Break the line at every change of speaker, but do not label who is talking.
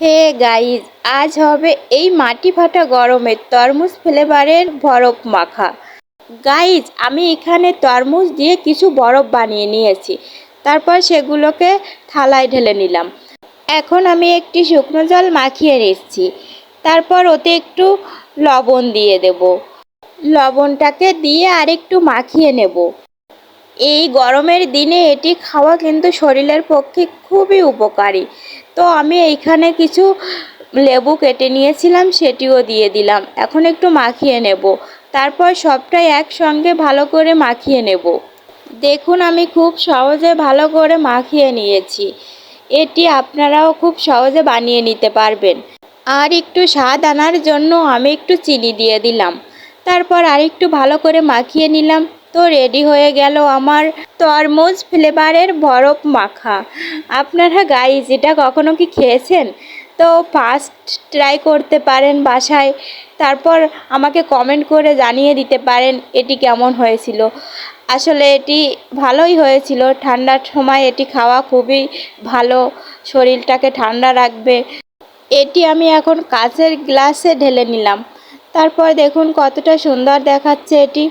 Hey guys, আজ হবে এই মাটি ফাটা গরমে তরমুজ ফ্লেভারের বরফ মাখা। গাইজ, আমি এখানে তরমুজ দিয়ে কিছু বরফ বানিয়ে নিয়েছি। তারপর সেগুলোকে থালায় ঢেলে নিলাম। এখন আমি একটি শুকনো জল মাখিয়ে নিচ্ছি। তারপর ওতে একটু লবণ দিয়ে দেব। লবণটাকে দিয়ে আরেকটু মাখিয়ে নেব। এই গরমের দিনে এটি খাওয়া কিন্তু শরীরের পক্ষে খুবই উপকারী। তো আমি এইখানে কিছু লেবু কেটে নিয়েছিলাম, সেটিও দিয়ে দিলাম। এখন একটু মাখিয়ে নেব। তারপর সবটাই একসঙ্গে ভালো করে মাখিয়ে নেব। দেখুন, আমি খুব সহজে ভালো করে মাখিয়ে নিয়েছি। এটি আপনারাও খুব সহজে বানিয়ে নিতে পারবেন। আর একটু স্বাদ আনার জন্য আমি একটু চিনি দিয়ে দিলাম। তারপর আরেকটু ভালো করে মাখিয়ে নিলাম। তো রেডি হয়ে গেল আমার তরমুজ ফ্লেভারের বরফ মাখা। আপনারা গাইজ এটা কখনো কি খেয়েছেন? তো ফার্স্ট ট্রাই করতে পারেন বাসায়, তারপর আমাকে কমেন্ট করে জানিয়ে দিতে পারেন এটি কেমন হয়েছিল। আসলে এটি ভালোই হয়েছিল, ঠান্ডার সময় এটি খাওয়া খুবই ভালো, শরীরটাকে ঠান্ডা রাখবে। এটি আমি এখন কাচের গ্লাসে ঢেলে নিলাম। তারপর দেখুন কতটা সুন্দর দেখাচ্ছে এটি।